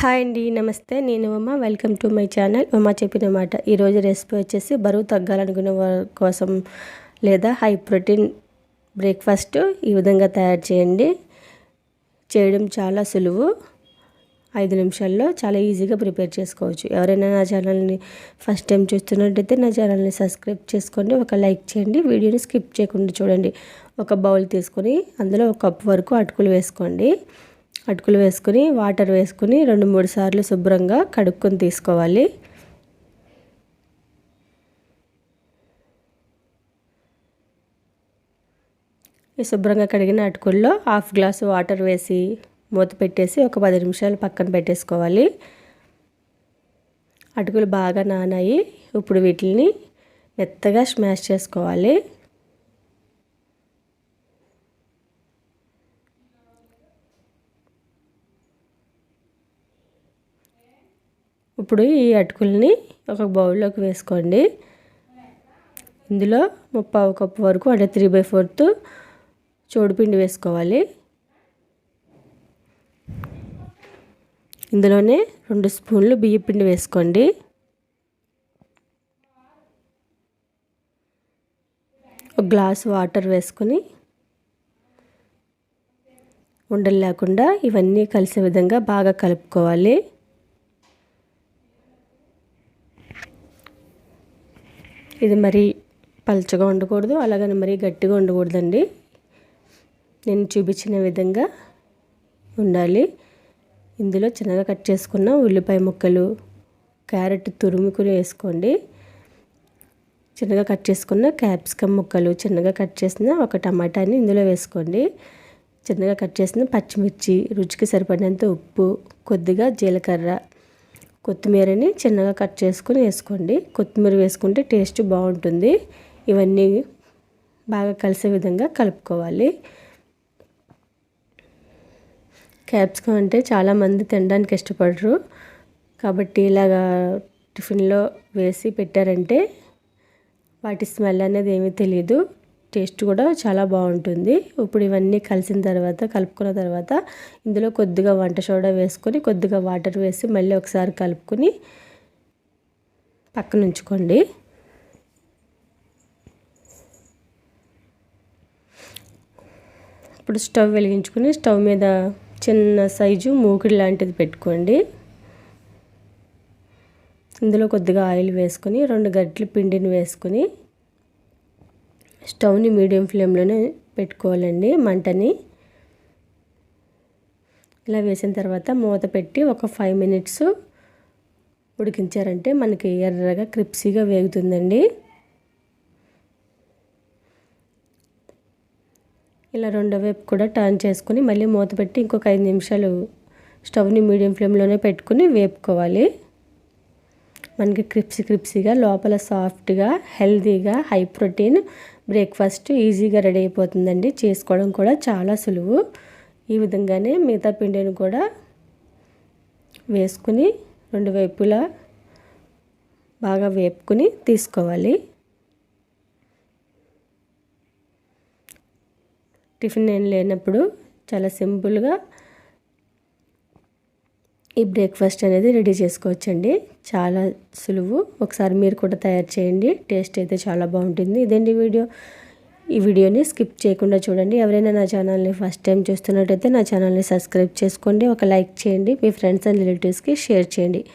Hi అండి నమస్తే. నేను Uma. Welcome to my channel. Uma చెప్పిన మాట. ఈరోజు రెసిపీ వచ్చేసి బరువు తగ్గాలనుకునే వారి కోసం లేదా హై ప్రోటీన్ బ్రేక్ఫాస్ట్ ఈ విధంగా తయారు చేయండి. చేయడం చాలా సులువు. ఐదు నిమిషాల్లో చాలా ఈజీగా ప్రిపేర్ చేసుకోవచ్చు. ఎవరైనా నా ఛానల్ని ఫస్ట్ టైం చూస్తున్నట్టయితే నా ఛానల్ని సబ్స్క్రైబ్ చేసుకోండి. ఒక లైక్ చేయండి. వీడియోని స్కిప్ చేయకుండా చూడండి. ఒక బౌల్ తీసుకొని అందులో ఒక కప్ వరకు అటుకులు వేసుకోండి. అటుకులు వేసుకుని వాటర్ వేసుకుని రెండు మూడు సార్లు శుభ్రంగా కడుక్కొని తీసుకోవాలి. ఈ శుభ్రంగా కడిగిన అటుకుల్లో హాఫ్ గ్లాసు వాటర్ వేసి మూత పెట్టేసి ఒక పది నిమిషాలు పక్కన పెట్టేసుకోవాలి. అటుకులు బాగా నానాయి. ఇప్పుడు వీటిని మెత్తగా స్మాష్ చేసుకోవాలి. ఇప్పుడు ఈ అటుకుల్ని ఒక బౌల్లోకి వేసుకోండి. ఇందులో ముప్పావు కప్పు వరకు అంటే త్రీ బై ఫోర్త్ చోడుపిండి వేసుకోవాలి. ఇందులోనే రెండు స్పూన్లు బియ్యపిండి వేసుకోండి. ఒక గ్లాస్ వాటర్ వేసుకొని ఉండలు లేకుండా ఇవన్నీ కలిసే విధంగా బాగా కలుపుకోవాలి. ఇది మరీ పలుచగా ఉండకూడదు అలాగని మరీ గట్టిగా ఉండకూడదండి. నేను చూపించిన విధంగా ఉండాలి. ఇందులో చిన్నగా కట్ చేసుకున్న ఉల్లిపాయ ముక్కలు క్యారెట్ తురుముకుని వేసుకోండి. చిన్నగా కట్ చేసుకున్న క్యాప్సికమ్ ముక్కలు చిన్నగా కట్ చేసిన ఒక టమాటాని ఇందులో వేసుకోండి. చిన్నగా కట్ చేసిన పచ్చిమిర్చి రుచికి సరిపడినంత ఉప్పు కొద్దిగా జీలకర్ర కొత్తిమీరని చిన్నగా కట్ చేసుకుని వేసుకోండి. కొత్తిమీర వేసుకుంటే టేస్ట్ బాగుంటుంది. ఇవన్నీ బాగా కలిసే విధంగా కలుపుకోవాలి. క్యాప్సికమ్ అంటే చాలామంది తినడానికి ఇష్టపడరు. కాబట్టి ఇలాగా టిఫిన్లో వేసి పెట్టారంటే వాటి స్మెల్ అనేది ఏమీ తెలియదు. టేస్ట్ కూడా చాలా బాగుంటుంది. ఇప్పుడు ఇవన్నీ కలిసిన తర్వాత కలుపుకున్న తర్వాత ఇందులో కొద్దిగా వంట సోడా వేసుకొని కొద్దిగా వాటర్ వేసి మళ్ళీ ఒకసారి కలుపుకొని పక్కన ఉంచుకోండి. ఇప్పుడు స్టవ్ వెలిగించుకొని స్టవ్ మీద చిన్న సైజు మూకిడి లాంటిది పెట్టుకోండి. ఇందులో కొద్దిగా ఆయిల్ వేసుకొని రెండు గడ్డల పిండిని వేసుకొని స్టవ్ని మీడియం ఫ్లేమ్లోనే పెట్టుకోవాలండి మంటని. ఇలా వేసిన తర్వాత మూత పెట్టి ఒక ఫైవ్ మినిట్స్ ఉడికించారంటే మనకి ఎర్రగా క్రిప్సీగా వేగుతుందండి. ఇలా రెండో వైపు కూడా టర్న్ చేసుకొని మళ్ళీ మూత పెట్టి ఇంకొక ఐదు నిమిషాలు స్టవ్ని మీడియం ఫ్లేమ్లోనే పెట్టుకుని వేపుకోవాలి. మనకి క్రిప్సీ క్రిప్సీగా లోపల సాఫ్ట్గా హెల్తీగా హై ప్రోటీన్ బ్రేక్ఫాస్ట్ ఈజీగా రెడీ అయిపోతుందండి. చేసుకోవడం కూడా చాలా సులువు. ఈ విధంగానే మిగతా పిండిని కూడా వేసుకుని రెండు వైపులా బాగా వేపుకుని తీసుకోవాలి. టిఫిన్ ఏం లేనప్పుడు చాలా సింపుల్గా ఈ బ్రేక్ఫాస్ట్ అనేది రెడీ చేసుకోవచ్చండి. చాలా సులువు. ఒకసారి మీరు కూడా తయారు చేయండి. టేస్ట్ అయితే చాలా బాగుంటుంది. ఇదేంటి వీడియో. ఈ వీడియోని స్కిప్ చేయకుండా చూడండి. ఎవరైనా నా ఛానల్ని ఫస్ట్ టైం చూస్తున్నట్టయితే నా ఛానల్ని సబ్స్క్రైబ్ చేసుకోండి. ఒక లైక్ చేయండి. మీ ఫ్రెండ్స్ అండ్ రిలేటివ్స్కి షేర్ చేయండి.